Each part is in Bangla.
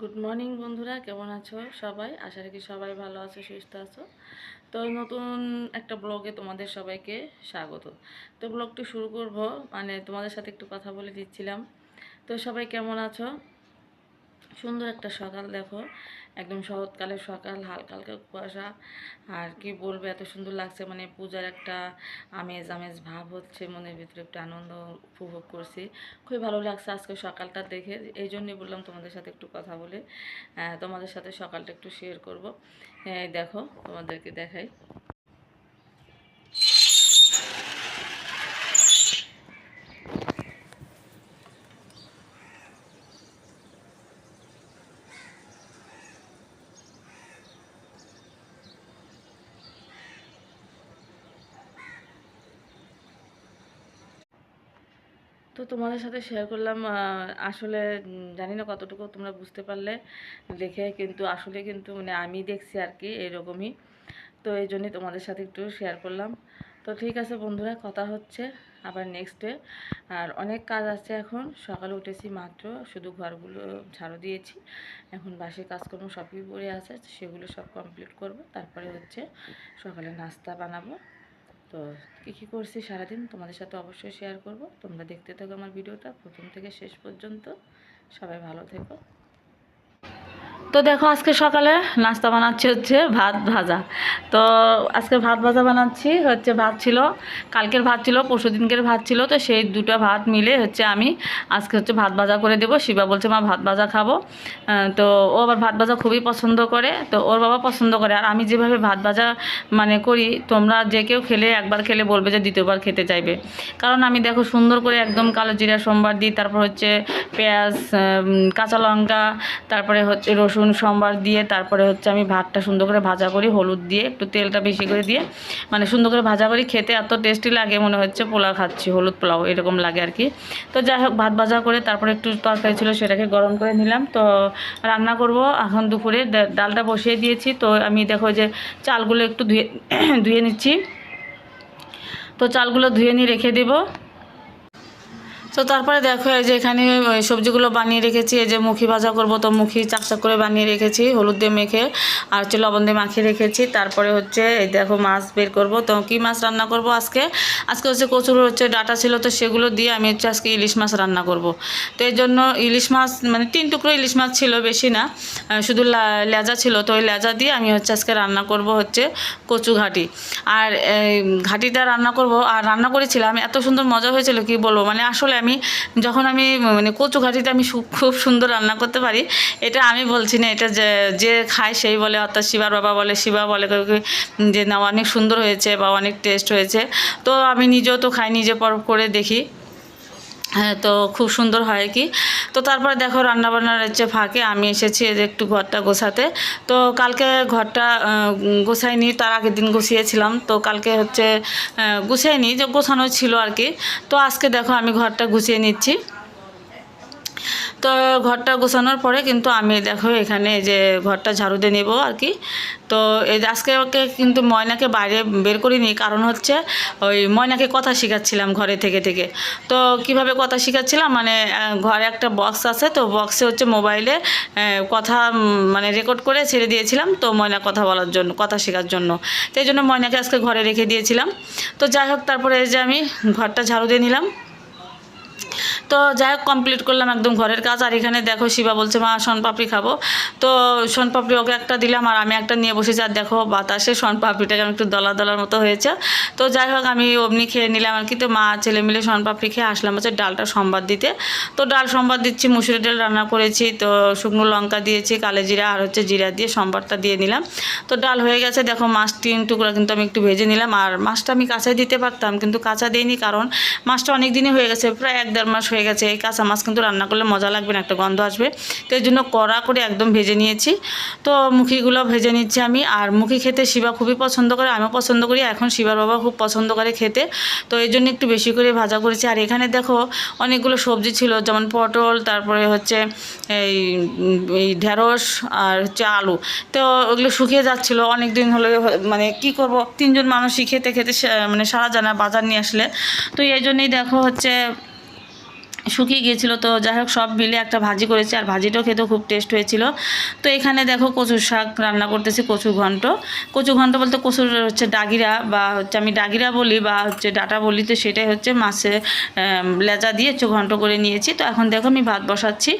গুড মর্নিং বন্ধুরা। কেমন আছো সবাই? আশা রাখি সবাই ভালো আছো, সুস্থ আছো। তো নতুন একটা ব্লগে তোমাদের সবাইকে স্বাগত। তো ব্লগটি শুরু করব। মানে তোমাদের সাথে একটু কথা বলে দিচ্ছিলাম। তো সবাই কেমন আছো? সুন্দর একটা সকাল, দেখো। একদম শরৎকালের সকাল হালকা হালকা কুয়াশা। আর কি বলব, এত সুন্দর লাগছে মানে পূজার একটা আমেজ আমেজ ভাব হচ্ছে, মনের ভিতরে একটু আনন্দ উপভোগ করছি। খুবই ভালো লাগছে আজকে সকালটা দেখে। এই জন্যই বললাম তোমাদের সাথে একটু কথা বলে তোমাদের সাথে সকালটা একটু শেয়ার করব। দেখো, তোমাদেরকে দেখাই। তো তোমাদের সাথে শেয়ার করলাম আসলে জানি না কতটুকু তোমরা বুঝতে পারলে, দেখে কিন্তু আসলে কিন্তু মানে আমি দেখছি আর কি এরকমই। তো এই জন্যই তোমাদের সাথে একটু শেয়ার করলাম। তো ঠিক আছে বন্ধুরা, কথা হচ্ছে আবার নেক্সট ডে আর অনেক কাজ আছে এখন, সকালে উঠেছি মাত্র, শুধু ঘরগুলো ঝাড়ু দিয়েছি। এখন বাসি কাজকর্ম সবই পড়ে আছে, সেগুলো সব কমপ্লিট করব। তারপরে হচ্ছে সকালে নাস্তা বানাবো। তো কী কী করছি সারাদিন তোমাদের সাথে অবশ্যই শেয়ার করব। তোমরা দেখতে থাকো আমার ভিডিওটা। প্রথম থেকে শেষ পর্যন্ত সবাই ভালো থেকো। তো দেখো আজকে সকালে নাস্তা বানাচ্ছি হচ্ছে ভাত ভাজা। তো আজকে ভাত ভাজা বানাচ্ছি, হচ্ছে ভাত ছিল, কালকের ভাত ছিল, পরশু দিনকের ভাত ছিল, তো সেই দুটো ভাত মিলে হচ্ছে আমি আজকে হচ্ছে ভাত ভাজা করে দেবো। শিবা বলছে, মা, ভাত ভাজা খাব। তো ও আবার ভাত ভাজা খুবই পছন্দ করে, তো ওর বাবা পছন্দ করে। আর আমি যেভাবে ভাত ভাজা মানে করি, তোমরা যে কেউ খেলে একবার খেলে বলবে যে দ্বিতীয়বার খেতে চাইবে। কারণ আমি দেখো সুন্দর করে একদম কালো জিরা, সোমবার দিই, তারপর হচ্ছে পেঁয়াজ কাঁচা লঙ্কা, তারপরে হচ্ছে রসুন সোমবার দিয়ে তারপরে হচ্ছে আমি ভাতটা সুন্দর করে ভাজা করি, হলুদ দিয়ে, একটু তেলটা বেশি করে দিয়ে। মানে সুন্দর করে ভাজা করি, খেতে এত টেস্টি লাগে মনে হচ্ছে পোলাও খাচ্ছি, হলুদ পোলাও এরকম লাগে আর কি। তো যাই হোক, ভাত ভাজা করে তারপরে একটু তরকারি ছিল সেটাকে গরম করে নিলাম। তো রান্না করব এখন দুপুরে ডালটা বসিয়ে দিয়েছি। তো আমি দেখো যে চালগুলো একটু ধুয়ে ধুয়ে নিচ্ছি। তো চালগুলো ধুয়ে নিয়ে রেখে দেবো। তো তারপরে দেখো এই যে এখানে সবজিগুলো বানিয়ে রেখেছি, এই যে মুখি ভাজা করব তো মুখি চাকচাক করে বানিয়ে রেখেছি, হলুদ দিয়ে মেখে আর হচ্ছে লবণ দিয়ে মাখিয়ে রেখেছি। তারপরে হচ্ছে এই দেখো মাছ বের করব। তো কী মাছ রান্না করব আজকে? আজকে হচ্ছে কচুর হচ্ছে ডাটা ছিল তো সেগুলো দিয়ে আমি হচ্ছে আজকে ইলিশ মাছ রান্না করব। তো এই জন্য ইলিশ মাছ মানে তিন টুকরো ইলিশ মাছ ছিল বেশি না শুধু লেজা ছিল। তো ওই লেজা দিয়ে আমি হচ্ছে আজকে রান্না করব হচ্ছে কচু ঘাটি। আর ঘাটিটা রান্না করব। আর রান্না করেছিলাম, এত সুন্দর মজা হয়েছিল, কি বলব? মানে আসলে আমি যখন আমি মানে কচু ঘাটিতে আমি খুব সুন্দর রান্না করতে পারি, এটা আমি বলছি না, এটা যে খায় সেই বলে, অর্থাৎ শিবার বাবা বলে, শিবা বলে যে না, অনেক সুন্দর হয়েছে বা অনেক টেস্ট হয়েছে। তো আমি নিজেও তো খাই, নিজে পর করে দেখি। তো খুব সুন্দর হয় কি। তো তারপরে দেখো রান্নাবান্নার হচ্ছে ফাঁকে আমি এসেছি একটু ঘরটা গোছাতে। তো কালকে ঘরটা গোছাইনি, তার আগের দিন গুছিয়েছিলাম। তো কালকে হচ্ছে গুছাইনি যে গোছানো ছিল আর কি। তো আজকে দেখো আমি ঘরটা গুছিয়ে নিচ্ছি। তো ঘরটা গোছানোর পরে কিন্তু আমি দেখো এখানে যে ঘরটা ঝাড়ু দিয়ে নেব আর কি। তো এই আজকে ওকে কিন্তু ময়নাকে বাইরে বের করিনি, কারণ হচ্ছে ওই ময়নাকে কথা শেখাচ্ছিলাম ঘরে থেকে থেকে। তো কীভাবে কথা শেখাচ্ছিলাম? মানে ঘরে একটা বক্স আছে, তো বক্সে হচ্ছে মোবাইলে কথা মানে রেকর্ড করে ছেড়ে দিয়েছিলাম তো ময়না কথা বলার জন্য, কথা শেখার জন্য। তো এই জন্য ময়নাকে আজকে ঘরে রেখে দিয়েছিলাম। তো যাই হোক, তারপরে এই যে আমি ঘরটা ঝাড়ু দিয়ে নিলাম। তো যাই হোক কমপ্লিট করলাম একদম ঘরের কাজ। আর এখানে দেখো শিবা বলছে, মা শনপাপড়ি খাব। তো শনপাপড়ি ওকে একটা দিলাম, আর আমি একটা নিয়ে বসেছি। আর দেখো বাতাসে শনপাপড়িটা কেমন একটু দলা দলার মতো হয়েছে। তো যাই হোক, আমি অমনি খেয়ে নিলাম আর কি। তো মা, ছেলে মিলে শনপাপড়ি খেয়ে আসলাম হচ্ছে ডালটা সম্বাদ দিতে। তো ডাল সম্বাদ দিচ্ছি মুসুরি ডাল রান্না করেছি। তো শুকনো লঙ্কা দিয়েছি, কালো জিরা, আর হচ্ছে জিরা দিয়ে সম্বাদটা দিয়ে নিলাম। তো ডাল হয়ে গেছে। দেখো মাছ তিন টুকরা কিন্তু আমি একটু ভেজে নিলাম। আর মাছটা আমি কাঁচাই দিতে পারতাম, কিন্তু কাঁচা দিইনি। কারণ মাছটা অনেক দিনই হয়ে গেছে, প্রায় এক দেড় মাস হয়ে গেছে। এই কাঁচা মাছ কিন্তু রান্না করলে মজা লাগবে না, একটা গন্ধ আসবে। তো এই জন্য কড়া করে একদম ভেজে নিয়েছি। তো মুখিগুলো ভেজে নিচ্ছি আমি। আর মুখি খেতে শিবা খুবই পছন্দ করে, আমিও পছন্দ করি। এখন শিবার বাবা খুব পছন্দ করে খেতে। তো এই জন্য একটু বেশি করে ভাজা করেছি। আর এখানে দেখো অনেকগুলো সবজি ছিল, যেমন পটল, তারপরে হচ্ছে এই এই ঢেঁড়স আর হচ্ছে আলু। তো ওগুলো শুকিয়ে যাচ্ছিল। অনেক দিন হলে মানে কি করব? তিনজন মানুষই খেতে খেতে মানে সারা জানা বাজার নিয়ে আসলে। তো এই জন্যই দেখো হচ্ছে শুকিয়ে গিয়েছিল। তো যাই হোক সব মিলে একটা ভাজি করেছি আর ভাজিটাও খেতেও খুব টেস্ট হয়েছিল। তো এখানে দেখো কচুর শাক রান্না করতেছি, কচু ঘন্ট। কচু ঘন্ট বলতে কচুর হচ্ছে ডাগিরা বা হচ্ছে আমি ডাগিরা বলি বা হচ্ছে ডাটা বলি, তো সেটাই হচ্ছে মাছে লেজা দিয়ে হচ্ছে ঘন্ট করে নিয়েছি। তো এখন দেখো আমি ভাত বসাচ্ছি।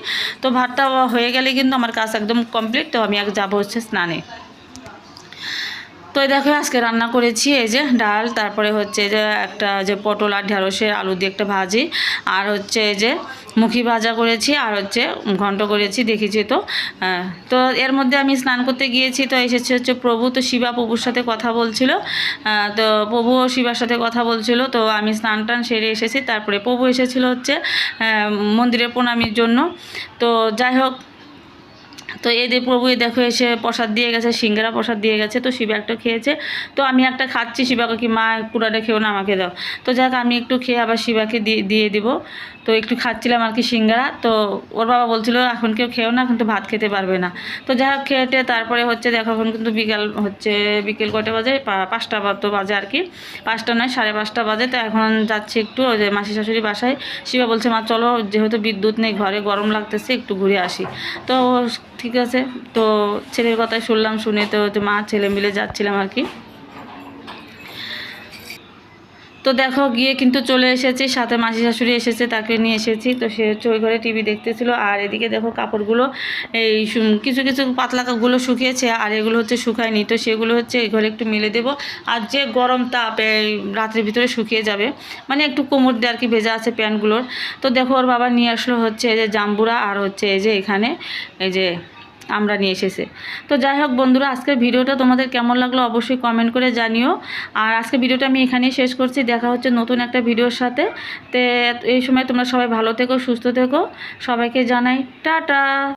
তো ভাতটা হয়ে গেলে কিন্তু আমার কাজ একদম কমপ্লিট তো আমি এক যাব হচ্ছে স্নানে। তো এই দেখো আজকে রান্না করেছি এই যে ডাল তারপরে হচ্ছে যে একটা যে পটল আর ঢেঁড়সের আলু দিয়ে একটা ভাজি আর হচ্ছে এই যে মুখি ভাজা করেছি আর হচ্ছে ঘন্ট করেছি দেখেছি তো। হ্যাঁ, তো এর মধ্যে আমি স্নান করতে গিয়েছি তো এসেছে হচ্ছে প্রভু তো শিবা প্রভুর সাথে কথা বলছিল। তো প্রভু ও শিবার সাথে কথা বলছিল তো আমি স্নান টান সেরে এসেছি তারপরে প্রভু এসেছিল হচ্ছে আহ, মন্দিরে প্রণামীর জন্য। তো যাই হোক তো এই যে প্রভু দেখো, এসে প্রসাদ দিয়ে গেছে, সিঙ্গারা প্রসাদ দিয়ে গেছে, তো শিবা একটা খেয়েছে। তো আমি একটা খাচ্ছি, শিবাকে কি মা পুরাটা খেও না আমাকে দাও। তো যাক, আমি একটু খেয়ে আবার শিবাকে দিয়ে দিয়ে দিব। তো একটু খাচ্ছিলাম আর কি সিঙ্গারা। তো ওর বাবা বলছিল, এখন কেউ খেও না কিন্তু ভাত খেতে পারবে না। তো যাই হোক খেয়েটে তারপরে হচ্ছে, দেখো, এখন কিন্তু বিকাল হচ্ছে, বিকেল কয়টা বাজে? পাঁচটা তো বাজে আর কি। পাঁচটা নয়, সাড়ে পাঁচটা বাজে। তো এখন যাচ্ছি একটু, ওই যে মাসি শাশুড়ি বাসায়। শিবা বলছে, মা, চলো, যেহেতু বিদ্যুৎ নেই, ঘরে গরম লাগতেছে, একটু ঘুরে আসি। তো ঠিক আছে? তো ছেলের কথাই শুনলাম, শুনে তো মা ছেলে মিলে যাচ্ছিলাম আর কি। তো দেখো, গিয়ে কিন্তু চলে এসেছি। সাথে মাসি শাশুড়ি এসেছে, তাকে নিয়ে এসেছি। তো সে হচ্ছে ওই ঘরে টিভি দেখতেছিল। আর এদিকে দেখো কাপড়গুলো, এই কিছু কিছু পাতলা কাপড়গুলো শুকিয়েছে, আর এগুলো হচ্ছে শুকায়নি। তো সেগুলো হচ্ছে এই ঘরে একটু মেলে দেবো। আর যে গরম তাপ, এই রাত্রের ভিতরে শুকিয়ে যাবে। মানে একটু কোমর দিয়ে আর কি ভেজা আছে প্যান্টগুলোর। তো দেখো ওর বাবা নিয়ে আসলো হচ্ছে এই যে জাম্বুরা, আর হচ্ছে এই যে এখানে, এই যে আমরা নিয়ে এসেছে। তো যাই হোক বন্ধুরা, আজকের ভিডিওটা তোমাদের কেমন লাগল অবশ্যই কমেন্ট করে জানিও। আর আজকের ভিডিওটা আমি এখানেই শেষ করছি। দেখা হচ্ছে নতুন একটা ভিডিওর সাথে। তে, এই সময় তোমরা সবাই ভালো থেকো, সুস্থ থেকো। সবাইকে জানাই, টাটা!